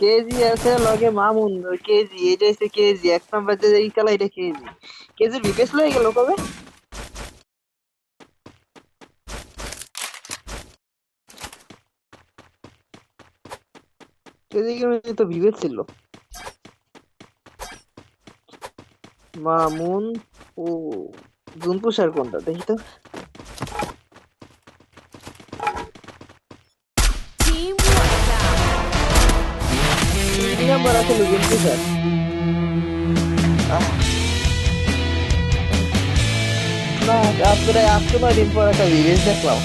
KG আছে লগে Mamun KG এটা হচ্ছে কেজি এক নাম্বার যে এই খেলা এটা কেজি কেজি বিপেস লয়ে গেল কবে? কেজি কি তো বিবেক ছিল। মামুন ও জুনপুষার কোনটা, দেখি তো। Team Lockdown. নাম্বার আছে জুনপুষার না আপনারা নয় দিন পর একটা বিবেক দেখলাম।